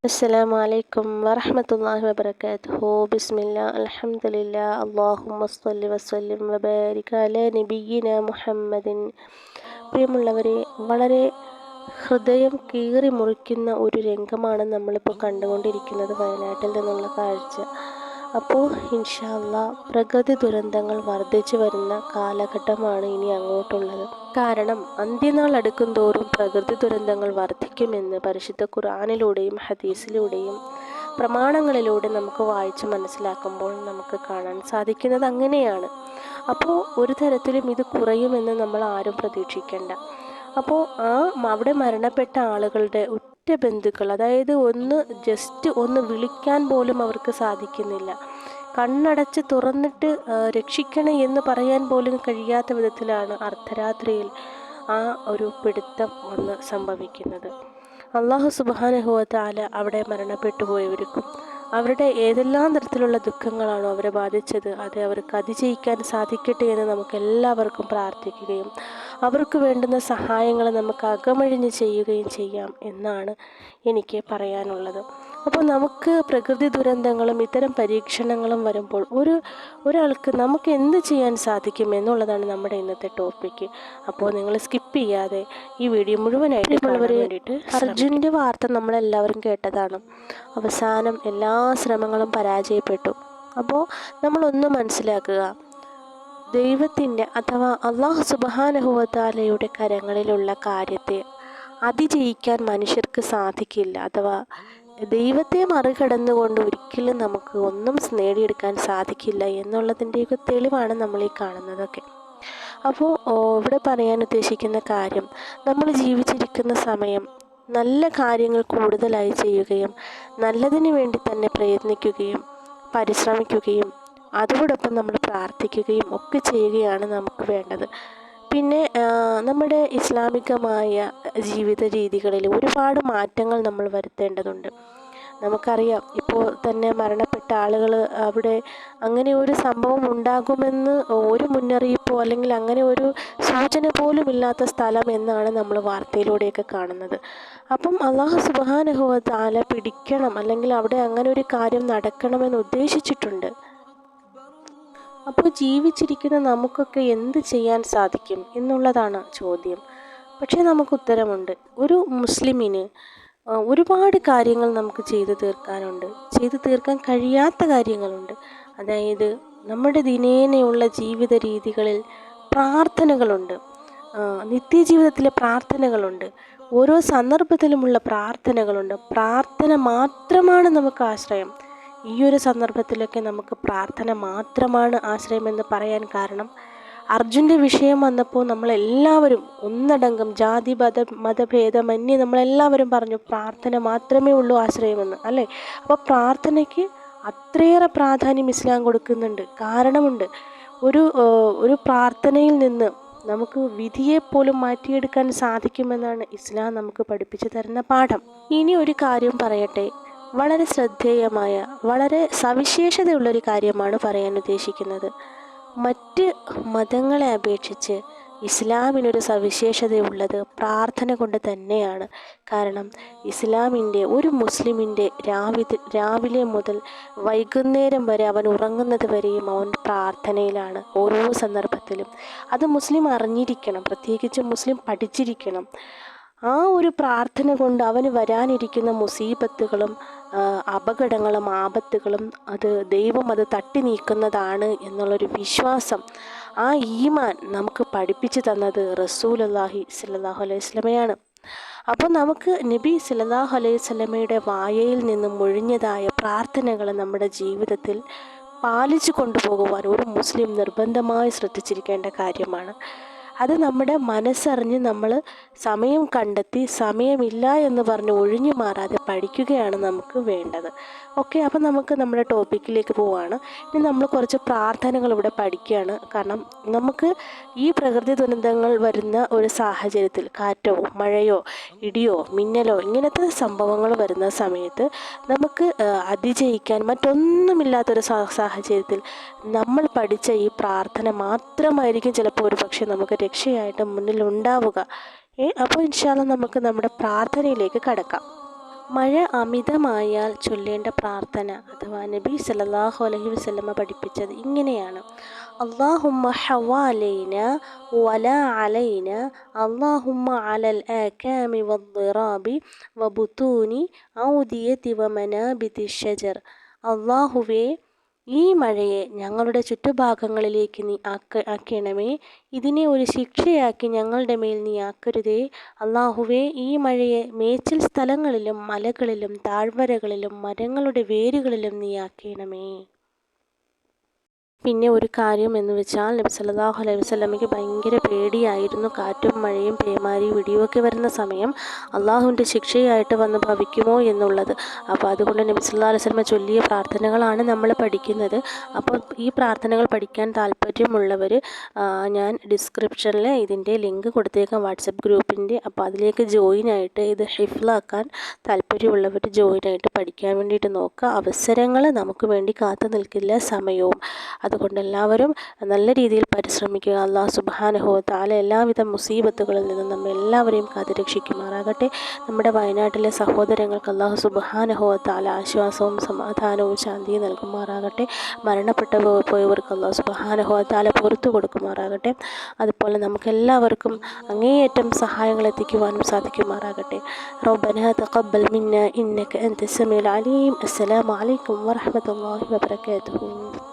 السلام عليكم ورحمة الله وبركاته بسم الله الحمد لله اللهم صل وسلم وبارك على نبينا محمد പ്രിയമുള്ളവരെ വളരെ ഹൃദയം കീറി മുറിക്കുന്ന ഒരു രംഗമാണ് നമ്മളിപ്പോൾ കണ്ടുകൊണ്ടിരിക്കുന്നത് വയനാട്ടിൽ നിന്നുള്ള കാഴ്ച അപ്പോൾ ഇൻഷാല്ല പ്രകൃതി ദുരന്തങ്ങൾ വർദ്ധിച്ചു വരുന്ന കാലഘട്ടമാണ് ഇനി അങ്ങോട്ടുള്ളത്. കാരണം അന്ത്യനാൾ അടുക്കും തോറും പ്രകൃതി ദുരന്തങ്ങൾ വർദ്ധിക്കുമെന്ന് പരിശുദ്ധ ഖുർആാനിലൂടെയും ഹദീസിലൂടെയും പ്രമാണങ്ങളിലൂടെ നമുക്ക് വായിച്ച് മനസ്സിലാക്കുമ്പോൾ നമുക്ക് കാണാൻ സാധിക്കുന്നത് അങ്ങനെയാണ്. അപ്പോൾ ഒരു തരത്തിലും ഇത് കുറയുമെന്ന് നമ്മൾ ആരും പ്രതീക്ഷിക്കേണ്ട. അപ്പോൾ ആ അവിടെ മരണപ്പെട്ട ആളുകളുടെ ഉറ്റ ബന്ധുക്കൾ അതായത് ഒന്ന് ജസ്റ്റ് ഒന്ന് വിളിക്കാൻ പോലും അവർക്ക് സാധിക്കുന്നില്ല. കണ്ണടച്ച് തുറന്നിട്ട് രക്ഷിക്കണേ എന്ന് പറയാൻ പോലും കഴിയാത്ത വിധത്തിലാണ് അർദ്ധരാത്രിയിൽ ആ ഒരു പിടുത്തം വന്ന് സംഭവിക്കുന്നത്. അള്ളാഹു സുബാനഹുവത്താല അവിടെ മരണപ്പെട്ടു പോയവർക്കും അവരുടെ ഏതെല്ലാം തരത്തിലുള്ള ദുഃഖങ്ങളാണോ അവരെ ബാധിച്ചത് അത് അവർക്ക് അതിജയിക്കാൻ സാധിക്കട്ടെ എന്ന് നമുക്ക് എല്ലാവർക്കും പ്രാർത്ഥിക്കുകയും അവർക്ക് വേണ്ടുന്ന സഹായങ്ങൾ നമുക്ക് അകമഴിഞ്ഞ് ചെയ്യുകയും ചെയ്യാം എന്നാണ് എനിക്ക് പറയാനുള്ളത്. അപ്പോൾ നമുക്ക് പ്രകൃതി ദുരന്തങ്ങളും ഇത്തരം പരീക്ഷണങ്ങളും വരുമ്പോൾ ഒരു ഒരാൾക്ക് നമുക്ക് എന്ത് ചെയ്യാൻ സാധിക്കും എന്നുള്ളതാണ് നമ്മുടെ ഇന്നത്തെ ടോപ്പിക്ക് അപ്പോൾ നിങ്ങൾ സ്കിപ്പ് ചെയ്യാതെ ഈ വീഡിയോ മുഴുവനായിട്ട് വേണ്ടിയിട്ട് അർജുന്റെ വാർത്ത നമ്മളെല്ലാവരും കേട്ടതാണ്. അവസാനം എല്ലാ ശ്രമങ്ങളും പരാജയപ്പെട്ടു. അപ്പോൾ നമ്മളൊന്ന് മനസ്സിലാക്കുക ദൈവത്തിന്റെ അഥവാ അള്ളാഹു സുബഹാനഹുവതാലയുടെ കരങ്ങളിലുള്ള കാര്യത്തെ അതിജയിക്കാൻ മനുഷ്യർക്ക് സാധിക്കില്ല. അഥവാ ദൈവത്തെ മറികടന്നുകൊണ്ട് ഒരിക്കലും നമുക്ക് ഒന്നും നേടിയെടുക്കാൻ സാധിക്കില്ല എന്നുള്ളതിന്റെയൊക്കെ തെളിവാണ് നമ്മൾ ഈ കാണുന്നതൊക്കെ. അപ്പോൾ ഇവിടെ പറയാൻ ഉദ്ദേശിക്കുന്ന കാര്യം നമ്മൾ ജീവിച്ചിരിക്കുന്ന സമയം നല്ല കാര്യങ്ങൾ കൂടുതലായി ചെയ്യുകയും നല്ലതിന് വേണ്ടി തന്നെ പ്രയത്നിക്കുകയും പരിശ്രമിക്കുകയും അതോടൊപ്പം നമ്മൾ പ്രാർത്ഥിക്കുകയും ഒക്കെ ചെയ്യുകയാണ് നമുക്ക് വേണ്ടത്. പിന്നെ നമ്മുടെ ഇസ്ലാമികമായ ജീവിത രീതികളിൽ ഒരുപാട് മാറ്റങ്ങൾ നമ്മൾ വരുത്തേണ്ടതുണ്ട്. നമുക്കറിയാം ഇപ്പോൾ തന്നെ മരണപ്പെട്ട ആളുകൾ അവിടെ അങ്ങനെ ഒരു സംഭവം ഉണ്ടാകുമെന്ന് ഒരു മുന്നറിയിപ്പോ അല്ലെങ്കിൽ അങ്ങനെ ഒരു സൂചന പോലും ഇല്ലാത്ത സ്ഥലം എന്നാണ് നമ്മൾ വാർത്തയിലൂടെയൊക്കെ കാണുന്നത്. അപ്പം അള്ളാഹു സുബാനഹുവ താല പിടിക്കണം അല്ലെങ്കിൽ അവിടെ അങ്ങനെ ഒരു കാര്യം നടക്കണമെന്ന് ഉദ്ദേശിച്ചിട്ടുണ്ട്. അപ്പോൾ ജീവിച്ചിരിക്കുന്ന നമുക്കൊക്കെ എന്ത് ചെയ്യാൻ സാധിക്കും എന്നുള്ളതാണ് ചോദ്യം. പക്ഷേ നമുക്ക് ഉത്തരമുണ്ട്. ഒരു മുസ്ലിമിന് ഒരുപാട് കാര്യങ്ങൾ നമുക്ക് ചെയ്തു തീർക്കാനുണ്ട്. ചെയ്തു തീർക്കാൻ കഴിയാത്ത കാര്യങ്ങളുണ്ട്. അതായത് നമ്മുടെ ദിനേനയുള്ള ജീവിത രീതികളിൽ പ്രാർത്ഥനകളുണ്ട്. നിത്യജീവിതത്തിലെ പ്രാർത്ഥനകളുണ്ട്. ഓരോ സന്ദർഭത്തിലുമുള്ള പ്രാർത്ഥനകളുണ്ട്. പ്രാർത്ഥന മാത്രമാണ് നമുക്ക് ആശ്രയം. ഈ ഒരു സന്ദർഭത്തിലൊക്കെ നമുക്ക് പ്രാർത്ഥന മാത്രമാണ് ആശ്രയമെന്ന് പറയാൻ കാരണം. അർജുന്റെ വിഷയം വന്നപ്പോൾ നമ്മളെല്ലാവരും ഒന്നടങ്കം ജാതി മത മതഭേദമന്യേ നമ്മളെല്ലാവരും പറഞ്ഞു പ്രാർത്ഥന മാത്രമേ ഉള്ളൂ ആശ്രയമെന്ന് അല്ലേ? അപ്പോൾ പ്രാർത്ഥനയ്ക്ക് അത്രയേറെ പ്രാധാന്യം ഇസ്ലാം കൊടുക്കുന്നുണ്ട്. കാരണമുണ്ട് ഒരു ഒരു പ്രാർത്ഥനയിൽ നിന്ന് നമുക്ക് വിധിയെപ്പോലും മാറ്റിയെടുക്കാൻ സാധിക്കുമെന്നാണ് ഇസ്ലാം നമുക്ക് പഠിപ്പിച്ചു തരുന്ന പാഠം. ഇനി ഒരു കാര്യം പറയട്ടെ. വളരെ ശ്രദ്ധേയമായ വളരെ സവിശേഷതയുള്ളൊരു കാര്യമാണ് പറയാൻ ഉദ്ദേശിക്കുന്നത്. മറ്റ് മതങ്ങളെ അപേക്ഷിച്ച് ഇസ്ലാമിനൊരു സവിശേഷതയുള്ളത് പ്രാർത്ഥന കൊണ്ട് തന്നെയാണ്. കാരണം ഇസ്ലാമിന്റെ ഒരു മുസ്ലിമിന്റെ രാവിലെ രാവിലെ മുതൽ വൈകുന്നേരം വരെ അവൻ ഉറങ്ങുന്നത് വരെയും അവൻ പ്രാർത്ഥനയിലാണ് ഓരോ സന്ദർഭത്തിലും. അത് മുസ്ലിം അറിഞ്ഞിരിക്കണം പ്രത്യേകിച്ച് മുസ്ലിം പഠിച്ചിരിക്കണം. ആ ഒരു പ്രാർത്ഥന കൊണ്ട് അവന് വരാനിരിക്കുന്ന മുസീബത്തുകളും അപകടങ്ങളും ആപത്തുകളും അത് ദൈവം അത് തട്ടി നീക്കുന്നതാണ് എന്നുള്ളൊരു വിശ്വാസം. ആ ഈമാൻ നമുക്ക് പഠിപ്പിച്ചു തന്നത് റസൂൽ അള്ളാഹി സല്ലാഹു അലൈഹി സ്വലമയാണ് അപ്പോൾ നമുക്ക് നബി സല്ലാഹു അലൈഹി സ്വലമയുടെ വായയിൽ നിന്നും ഒഴിഞ്ഞതായ പ്രാർത്ഥനകൾ നമ്മുടെ ജീവിതത്തിൽ പാലിച്ചു കൊണ്ടുപോകുവാൻ ഒരു മുസ്ലിം നിർബന്ധമായി ശ്രദ്ധിച്ചിരിക്കേണ്ട കാര്യമാണ്. അത് നമ്മുടെ മനസ്സറിഞ്ഞ് നമ്മൾ സമയം കണ്ടെത്തി സമയമില്ല എന്ന് പറഞ്ഞ് ഒഴിഞ്ഞു മാറാതെ പഠിക്കുകയാണ് നമുക്ക് വേണ്ടത്. ഓക്കെ അപ്പം നമുക്ക് നമ്മുടെ ടോപ്പിക്കിലേക്ക് പോവാണ്. ഇനി നമ്മൾ കുറച്ച് പ്രാർത്ഥനകൾ ഇവിടെ പഠിക്കുകയാണ്. കാരണം നമുക്ക് ഈ പ്രകൃതി ദുരന്തങ്ങൾ വരുന്ന ഒരു സാഹചര്യത്തിൽ കാറ്റോ മഴയോ ഇടിയോ മിന്നലോ ഇങ്ങനത്തെ സംഭവങ്ങൾ വരുന്ന സമയത്ത് നമുക്ക് അതിജയിക്കാൻ മറ്റൊന്നുമില്ലാത്തൊരു സാഹചര്യത്തിൽ നമ്മൾ പഠിച്ച ഈ പ്രാർത്ഥന മാത്രമായിരിക്കും ചിലപ്പോൾ ഒരു പക്ഷേ നമുക്ക് രക്ഷയായിട്ട് മുന്നിൽ ഉണ്ടാവുക അപ്പോൾ ഇൻഷാല്ല നമുക്ക് നമ്മുടെ പ്രാർത്ഥനയിലേക്ക് കടക്കാം. മഴ അമിതമായാൽ ചൊല്ലേണ്ട പ്രാർത്ഥന അഥവാ നബി സല്ലല്ലാഹു അലഹി വസല്ലമ പഠിപ്പിച്ചത് ഇങ്ങനെയാണ്. അള്ളാഹുമ്മ അലൽ വമനാബിതി ഷജർ അള്ളാഹുവേ ഈ മഴയെ ഞങ്ങളുടെ ചുറ്റുഭാഗങ്ങളിലേക്ക് നീ ആക്ക ആക്കണമേ ഇതിനെ ഒരു ശിക്ഷയാക്കി ഞങ്ങളുടെ മേൽ നീ ആക്കരുതേ. അള്ളാഹുവേ ഈ മഴയെ മേച്ചിൽ സ്ഥലങ്ങളിലും മലകളിലും താഴ്വരകളിലും മരങ്ങളുടെ വേരുകളിലും നീ ആക്കണമേ പിന്നെ ഒരു കാര്യം എന്ന് വെച്ചാൽ നബി സല്ലല്ലാഹു അലൈഹി വസല്ലമയ്ക്ക് ഭയങ്കര പേടിയായിരുന്നു. കാറ്റും മഴയും പേമാരിയും ഇടിയുമൊക്കെ വരുന്ന സമയം അള്ളാഹുവിന്റെ ശിക്ഷയായിട്ട് വന്ന് ഭവിക്കുമോ എന്നുള്ളത്. അപ്പോൾ അതുകൊണ്ട് നബി സല്ലാ അലൈഹി വസല്ലമ ചൊല്ലിയ പ്രാർത്ഥനകളാണ് നമ്മൾ പഠിക്കുന്നത്. അപ്പോൾ ഈ പ്രാർത്ഥനകൾ പഠിക്കാൻ താല്പര്യമുള്ളവർ ഞാൻ ഡിസ്ക്രിപ്ഷനിൽ ഇതിന്റെ ലിങ്ക് കൊടുത്തേക്കാം. വാട്സപ്പ് ഗ്രൂപ്പിന്റെ. അപ്പോൾ അതിലേക്ക് ജോയിൻ ആയിട്ട് ഇത് ഹിഫ്ലാക്കാൻ താല്പര്യമുള്ളവർ ജോയിൻ ആയിട്ട് പഠിക്കാൻ വേണ്ടിയിട്ട് നോക്കുക. അവസരങ്ങൾ നമുക്ക് വേണ്ടി കാത്തു നിൽക്കില്ല സമയവും. അതുകൊണ്ട് എല്ലാവരും നല്ല രീതിയിൽ പരിശ്രമിക്കുക. അള്ളാഹ് സുബാനഹോ താല എല്ലാവിധ മുസീബത്തുകളിൽ നിന്നും നമ്മൾ എല്ലാവരെയും കാത്തുരക്ഷിക്കുമാറാകട്ടെ. നമ്മുടെ വയനാട്ടിലെ സഹോദരങ്ങൾക്ക് അള്ളാഹു സുബാനഹോ താല ആശ്വാസവും സമാധാനവും ശാന്തിയും നൽകുമാറാകട്ടെ. മരണപ്പെട്ട പോയവർക്ക് അള്ളാഹു സുബാനഹോ താല പുറത്തു കൊടുക്കുമാറാകട്ടെ. അതുപോലെ നമുക്കെല്ലാവർക്കും അങ്ങേയറ്റം സഹായങ്ങൾ എത്തിക്കുവാനും സാധിക്കുമാറാകട്ടെ. റബ്ബന തഖബ്ബൽ മിന്ന ഇന്നക അൻത സമീഉൽ അലീം. അസ്സലാമു അലൈക്കും വറഹ്മത്തുള്ളാഹി വബറകാതുഹു.